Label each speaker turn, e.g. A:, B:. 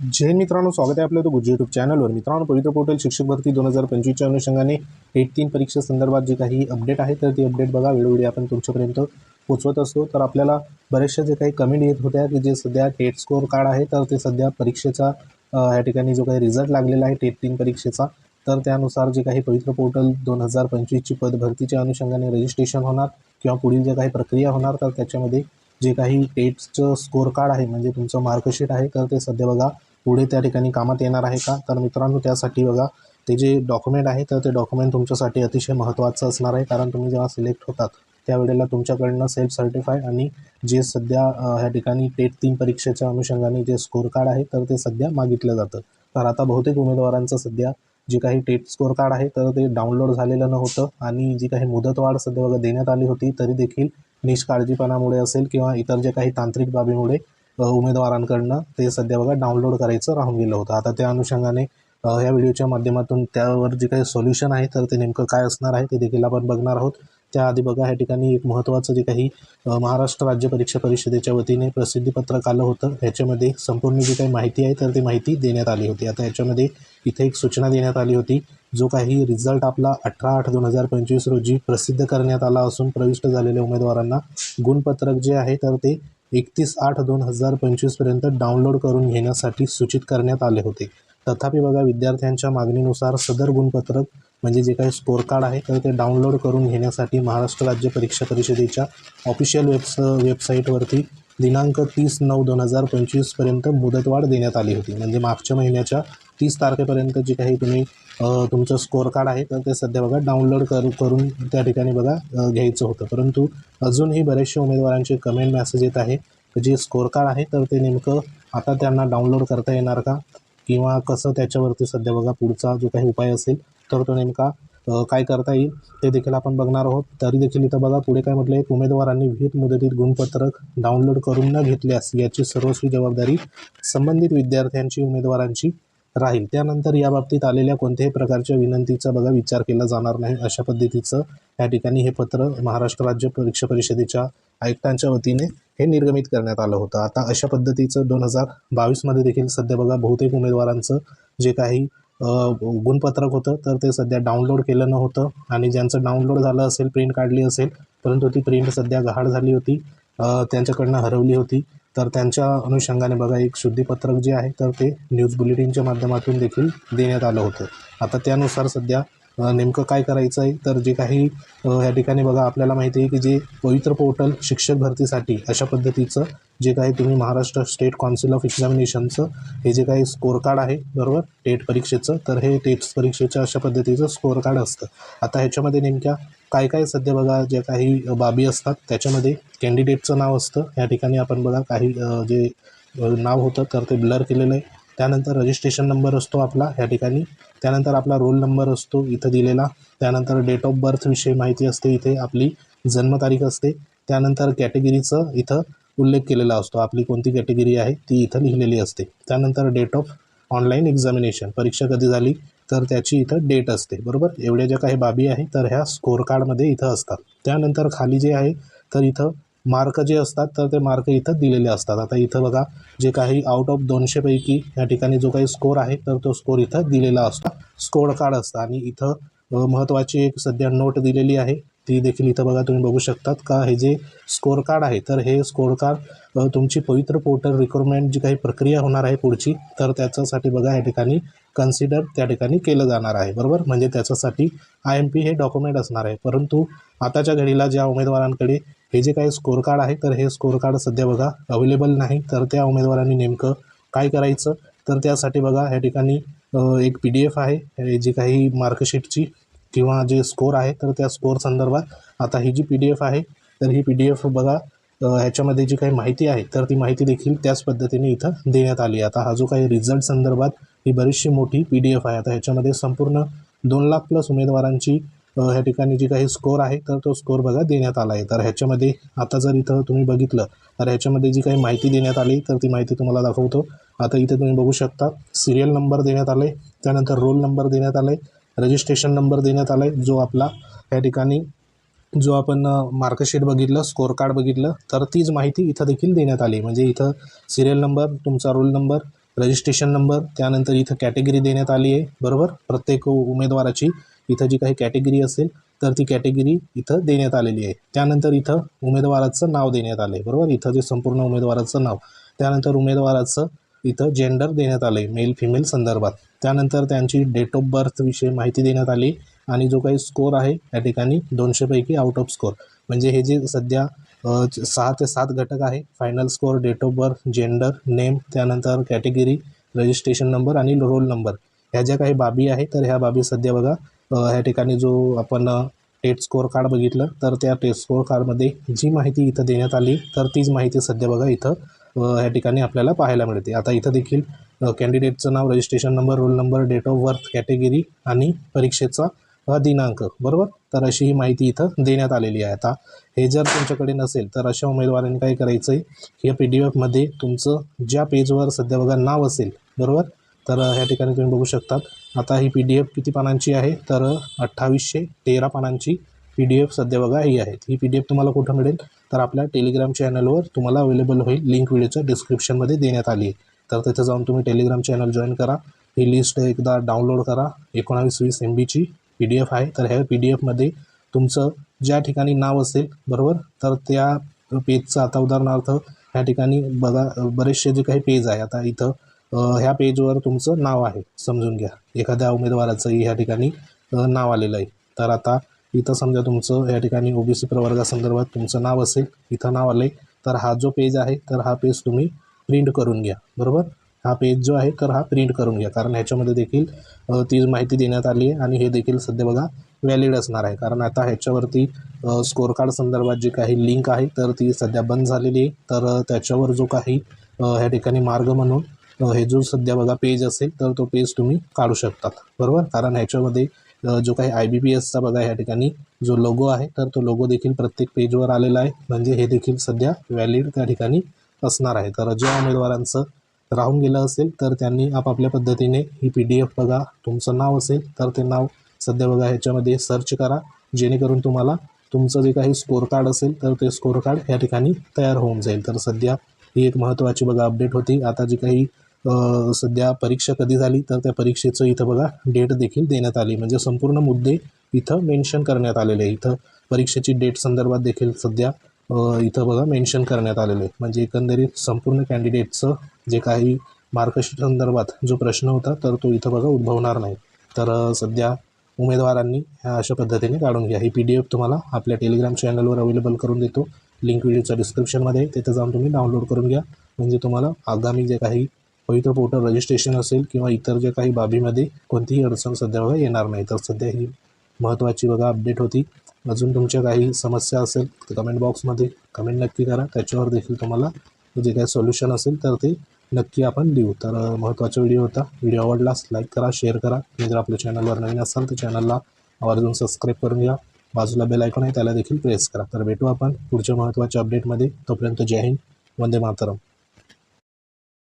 A: जय मित्रांनो स्वागत आहे आपलं गुजर यूट्यूब चॅनलवर मित्रांनो पवित्र पोर्टल शिक्षक भरती दोन हजार पंचवीसच्या अनुषंगाने एट तीन परीक्षेसंदर्भात जे काही अपडेट आहे तर ती अपडेट बघा. वेळोवेळी आपण तुमच्यापर्यंत पोचवत असतो. तर आपल्याला बऱ्याचशा जे काही कमेंट येत होत्या की जे सध्या टेट स्कोअर कार्ड आहे तर ते सध्या परीक्षेचा ह्या ठिकाणी जो काही रिझल्ट लागलेला आहे टेट तीन परीक्षेचा तर त्यानुसार जे काही पवित्र पोर्टल दोन हजार पंचवीसची पद भरतीच्या अनुषंगाने रजिस्ट्रेशन होणार किंवा पुढील जे काही प्रक्रिया होणार तर त्याच्यामध्ये जे काही टेटचं स्कोअर कार्ड आहे म्हणजे तुमचं मार्कशीट आहे तर ते सध्या बघा पुढे त्या ठिकाणी कामात येणार आहे का? तर मित्रांनो त्यासाठी बघा ते जे डॉक्युमेंट आहे तर ते डॉक्युमेंट तुमच्यासाठी अतिशय महत्त्वाचं असणार आहे. कारण तुम्ही जेव्हा सिलेक्ट होतात त्यावेळेला तुमच्याकडनं सेल्फ सर्टिफाय आणि जे सध्या ह्या ठिकाणी टेट तीन परीक्षेच्या अनुषंगाने जे स्कोर कार्ड आहे तर ते सध्या मागितलं जातं. तर आता बहुतेक उमेदवारांचं सध्या जे काही टेट स्कोअर कार्ड आहे तर ते डाउनलोड झालेलं नव्हतं आणि जी काही मुदतवाढ सध्या बघा देण्यात आली होती तरी देखील निष्काळजीपणामुळे असेल किंवा इतर जे काही तांत्रिक बाबीमुळे उमेदवारांकडनं ते सध्या बघा डाउनलोड करायचं राहून गेलं होतं. आता त्या अनुषंगाने ह्या व्हिडिओच्या माध्यमातून त्यावर जे काही सोल्युशन आहे तर ते नेमकं काय असणार आहे ते देखील आपण बघणार आहोत. त्याआधी बघा ह्या ठिकाणी एक महत्त्वाचं जे काही महाराष्ट्र राज्य परीक्षा परिषदेच्या वतीने प्रसिद्धीपत्रक आलं होतं. ह्याच्यामध्ये संपूर्ण जी काही माहिती आहे तर ती माहिती देण्यात आली होती. आता याच्यामध्ये इथे एक सूचना देण्यात आली होती. जो काही रिझल्ट आपला अठरा आठ दोन हजार पंचवीस रोजी प्रसिद्ध करण्यात आला असून प्रविष्ट झालेल्या उमेदवारांना गुणपत्रक जे आहे तर ते एकतीस आठ दोन हजार पंचवीसपर्यंत डाउनलोड करून घेण्यासाठी सूचित करण्यात आले होते. तथापि बघा विद्यार्थ्यांच्या मागणीनुसार सदर गुणपत्रक म्हणजे जे काही स्कोअर कार्ड आहे तर ते डाउनलोड करून घेण्यासाठी महाराष्ट्र राज्य परीक्षा परिषदेच्या ऑफिशियल वेबस वेबसाईटवरती दिनांक तीस नऊ दोन हजार पंचवीसपर्यंत मुदतवाढ देण्यात आली होती. म्हणजे मागच्या महिन्याच्या तीस तारखेपर्यंत जे काही तुम्ही तुमचं स्कोअर कार्ड आहे तर ते सध्या बघा डाउनलोड करू करून त्या ठिकाणी बघा घ्यायचं होतं. परंतु अजूनही बरेचसे उमेदवारांचे कमेंट मेसेज येत आहे. जे स्कोअर कार्ड आहे तर ते नेमकं आता त्यांना डाउनलोड करता येणार का? किंवा कसं त्याच्यावरती सध्या बघा पुढचा जो काही उपाय असेल तर तो नेमका काय करता येईल ते देखील आपण बघणार आहोत. तरी देखील इथं बघा पुढे काय म्हटलं आहे उमेदवारांनी विहित मुदतीत गुणपत्रक डाउनलोड करून न घेतल्यास याची सर्वस्वी जबाबदारी संबंधित विद्यार्थ्यांची उमेदवारांची राहील. त्यानंतर याबाबतीत आलेल्या कोणत्याही प्रकारच्या विनंतीचा बघा विचार केला जाणार नाही. अशा पद्धतीचं या ठिकाणी हे पत्र महाराष्ट्र राज्य परीक्षा परिषदेच्या आयुक्तांच्या वतीने हे निर्गमित करण्यात आलं होतं. आता अशा पद्धतीचं दोन हजार बावीसमध्ये देखील सध्या बघा बहुतेक उमेदवारांचं जे काही गुणपत्रक होतं. तर ते सध्या डाउनलोड केलं नव्हतं. आणि ज्यांचं डाउनलोड झालं असेल प्रिंट काढली असेल परंतु ती प्रिंट सध्या गहाळ झाली होती त्यांच्याकडनं हरवली होती. तर त्यांच्या अनुषंगाने बघा एक शुद्धीपत्रक जे आहे तर ते न्यूज बुलेटिनच्या माध्यमातून देखील देण्यात आलं होतं. आता त्यानुसार सध्या नेमकं काय करायचं आहे? तर जे काही या ठिकाणी बघा आपल्याला माहिती आहे की जे पवित्र पोर्टल शिक्षक भरतीसाठी अशा पद्धतीचं जे काही तुम्ही महाराष्ट्र स्टेट काउन्सिल ऑफ एक्झामिनेशनचं हे जे काही स्कोअर कार्ड आहे बरोबर? टेट परीक्षेचं तर हे टेट परीक्षेचं अशा पद्धतीचं स्कोअर कार्ड असतं. आता ह्याच्यामध्ये नेमक्या काय काय सध्या बघा ज्या काही बाबी असतात त्याच्यामध्ये कॅन्डिडेटचं नाव असतं. या ठिकाणी आपण बघा काही जे नाव होतं तर ते ब्लर केलेलं आहे. त्यानंतर रजिस्ट्रेशन नंबर असतो आपला ह्या ठिकाणी. त्यानंतर आपला रोल नंबर असतो इथं दिलेला. त्यानंतर डेट ऑफ बर्थविषयी माहिती असते इथे आपली जन्मतारीख असते. त्यानंतर कॅटेगरीचं इथं उल्लेख केलेला असतो. आपली कोणती कॅटेगरी आहे ती इथं लिहिलेली असते. त्यानंतर डेट ऑफ ऑनलाईन एक्झामिनेशन परीक्षा कधी झाली तर त्याची इथं डेट असते. बरोबर? एवढ्या ज्या काही बाबी आहे तर ह्या स्कोअर कार्डमध्ये इथं असतात. त्यानंतर खाली जे आहे तर इथं मार्क जे असतात तर ते मार्क इथं दिलेले असतात. आता इथं बघा जे काही आउट ऑफ दोनशेपैकी या ठिकाणी जो काही स्कोर आहे तर तो स्कोअर इथं दिलेला असतो. स्कोर कार्ड असतं. आणि इथं महत्त्वाची एक सध्या नोट दिलेली आहे. ती देखील इथं बघा तुम्ही बघू शकतात का? हे जे स्कोअर कार्ड आहे तर हे स्कोर कार्ड तुमची पवित्र पोर्टल रिक्रुटमेंट जी काही प्रक्रिया होणार आहे पुढची तर त्याच्यासाठी बघा या ठिकाणी कन्सिडर त्या ठिकाणी केलं जाणार आहे. बरोबर? म्हणजे त्याच्यासाठी आय एम पी हे डॉक्युमेंट असणार आहे. परंतु आताच्या घडीला ज्या उमेदवारांकडे हे जे काही स्कोअर कार्ड आहे तर हे स्कोअर कार्ड सध्या बघा अवेलेबल नाही. तर त्या उमेदवारांनी नेमकं काय करायचं? तर त्यासाठी बघा ह्या ठिकाणी एक पी डी एफ आहे. हे जी काही मार्कशीटची किंवा जे स्कोर आहे तर त्या स्कोर संदर्भात आता ही जी पी डी एफ आहे तर ही पी डी एफ बघा ह्याच्यामध्ये जी काही माहिती आहे तर ती माहिती देखील त्याच पद्धतीने इथं देण्यात आली आता हा जो काही रिझल्ट संदर्भात ही बरीचशी मोठी पी डी एफ आहे. आता ह्याच्यामध्ये संपूर्ण दोन लाख प्लस उमेदवारांची ह्या ठिकाणी जी काही स्कोअर आहे तर तो स्कोअर बघा देण्यात आला आहे. तर ह्याच्यामध्ये आता जर इथं तुम्ही बघितलं तर ह्याच्यामध्ये जी काही माहिती देण्यात आली तर ती माहिती तुम्हाला दाखवतो. आता इथे तुम्ही बघू शकता सिरियल नंबर देण्यात आले त्यानंतर रोल नंबर देण्यात आले रजिस्ट्रेशन नंबर देण्यात आला आहे जो आपला या ठिकाणी जो आपण मार्कशीट बघितलं स्कोअर कार्ड बघितलं तर तीच माहिती इथं देखील देण्यात आली. म्हणजे इथं सिरियल नंबर तुमचा रोल नंबर रजिस्ट्रेशन नंबर त्यानंतर इथं कॅटेगरी देण्यात आली आहे. बरोबर? प्रत्येक उमेदवाराची इथं जी काही कॅटेगरी असेल तर ती कॅटेगरी इथं देण्यात आलेली आहे. त्यानंतर इथं उमेदवाराचं नाव देण्यात आलं आहे बरोबर? इथं जे संपूर्ण उमेदवाराचं नाव त्यानंतर उमेदवाराचं इथं जेंडर देण्यात आलं आहे मेल फिमेल संदर्भात. त्यानंतर त्यांची डेट ऑफ बर्थविषयी माहिती देण्यात आली आणि जो काही स्कोर आहे या ठिकाणी दोनशेपैकी आउट ऑफ स्कोर म्हणजे हे जे सध्या सहा ते सात घटक आहे final score date of birth gender name त्यानंतर कॅटेगरी रजिस्ट्रेशन नंबर आणि रोल नंबर ह्या ज्या काही बाबी आहे तर ह्या बाबी सध्या बघा ह्या ठिकाणी जो आपण टेट स्कोअर कार्ड बघितलं तर त्या टेस्ट स्कोअर कार्डमध्ये जी माहिती इथं देण्यात आली तर तीच माहिती सध्या बघा इथं ह्या ठिकाणी आपल्याला पाहायला मिळते. आता इथं देखील कॅन्डिडेटचं नाव registration number roll number date of birth category आणि परीक्षेचा दिनांक बरोबर? तर अशी ही माहिती इथं देण्यात आलेली आहे. आता हे जर तुमच्याकडे नसेल तर अशा उमेदवारांनी काय करायचं आहे या पी डी एफमध्ये तुमचं ज्या पेजवर सध्या बघा नाव असेल बरोबर? तर ह्या ठिकाणी तुम्ही बघू शकतात. आता ही पी डी एफ किती पानांची आहे? तर अठ्ठावीसशे तेरा पानांची पी डी एफ सध्या बघा ही आहे ही पी डी एफ तुम्हाला कुठं मिळेल? तर आपल्या टेलिग्राम चॅनलवर तुम्हाला अवेलेबल होईल. लिंक व्हिडिओच्या डिस्क्रिप्शनमध्ये देण्यात आली आहे. तर तिथे जाऊन तुम्ही टेलिग्राम चॅनल जॉईन करा. ही लिस्ट एकदा डाउनलोड करा. एकोणावीस वीस एम बीची पी डी एफ आहे. तर ह्या पी डी एफमध्ये तुमचं ज्या ठिकाणी नाव असेल बरोबर? तर त्या पेजचं आता उदाहरणार्थ ह्या ठिकाणी बघा बरेचसे जे काही पेज आहे आता इथं ह्या पेजवर तुमचं नाव आहे समजून घ्या. एखाद्या उमेदवाराचंही ह्या ठिकाणी नाव आलेलं आहे. तर आता इथं समजा तुमचं ह्या ठिकाणी ओ बी सी प्रवर्गासंदर्भात तुमचं नाव असेल इथं नाव आलं आहे तर हा जो पेज आहे तर हा पेज तुम्ही प्रिंट करून घ्या. बरोबर? हा पेज जो आहे तर हा प्रिंट करून घ्या. कारण ह्याच्यामध्ये देखील तीच माहिती देण्यात आली आहे आणि हे देखील सध्या बघा व्हॅलिड असणार आहे. कारण आता ह्याच्यावरती स्कोअर कार्ड संदर्भात जी काही लिंक आहे तर ती सध्या बंद झालेली आहे. तर त्याच्यावर जो काही ह्या ठिकाणी मार्ग म्हणून हे जो सध्या बघा पेज असेल तर तो पेज तुम्ही काढू शकतात. बरोबर? कारण ह्याच्यामध्ये जो काही आय बी पी एसचा बघा ह्या ठिकाणी जो लोगो आहे तर तो लोगो देखील प्रत्येक पेजवर आलेला आहे. म्हणजे हे देखील सध्या व्हॅलिड त्या ठिकाणी असणार आहे. तर ज्या उमेदवारांचं राहून गेलं असेल तर त्यांनी आपापल्या पद्धतीने ही पी डी एफ बघा तुमचं नाव असेल तर ते नाव सध्या बघा ह्याच्यामध्ये सर्च करा. जेणेकरून तुम्हाला तुमचं जे काही स्कोअर कार्ड असेल तर ते स्कोअर कार्ड या ठिकाणी तयार होऊन जाईल. तर सध्या ही एक महत्त्वाची बघा अपडेट होती. आता जी काही सध्या परीक्षा कधी झाली तर त्या परीक्षेचं इथं बघा डेट देखील देण्यात आली. म्हणजे संपूर्ण मुद्दे इथं मेन्शन करण्यात आलेले आहे इथं परीक्षेची डेट संदर्भात देखील सध्या इथं बघा मेन्शन करण्यात आलेलं आहे म्हणजे एकंदरीत संपूर्ण कॅन्डिडेटचं जे काही मार्कशीट संदर्भात जो प्रश्न होता तर तो इथं बघा उद्भवणार नाही. तर सध्या उमेदवारांनी ह्या अशा पद्धतीने काढून घ्या. ही पी डी एफ तुम्हाला आपल्या टेलिग्राम चॅनलवर अवेलेबल करून देतो. लिंक व्हिडिओच्या डिस्क्रिप्शनमध्ये तिथे जाऊन तुम्ही डाउनलोड करून घ्या. म्हणजे तुम्हाला आगामी जे काही पवित्र पोर्टल रजिस्ट्रेशन असेल किंवा इतर ज्या काही बाबीमध्ये कोणतीही अडचण सध्या बघा येणार नाही. तर सध्या ही महत्त्वाची बघा अपडेट होती. अजून तुमच्या काही समस्या असेल तर कमेंट बॉक्समध्ये कमेंट नक्की करा. त्याच्यावर देखील तुम्हाला जे काही सोल्युशन असेल तर ते नक्की आपण देऊ तर महत्त्वाचा व्हिडिओ होता. व्हिडिओ आवडलास लाईक करा शेअर करा. तुम्ही जर आपल्या चॅनलवर नवीन असाल तर चॅनलला आवर्जून सबस्क्राईब करून घ्या. बाजूला बेल ऐकून आहे त्याला देखील प्रेस करा. तर भेटू आपण पुढच्या महत्त्वाच्या अपडेटमध्ये तोपर्यंत जय हिंद. वंदे मातरम.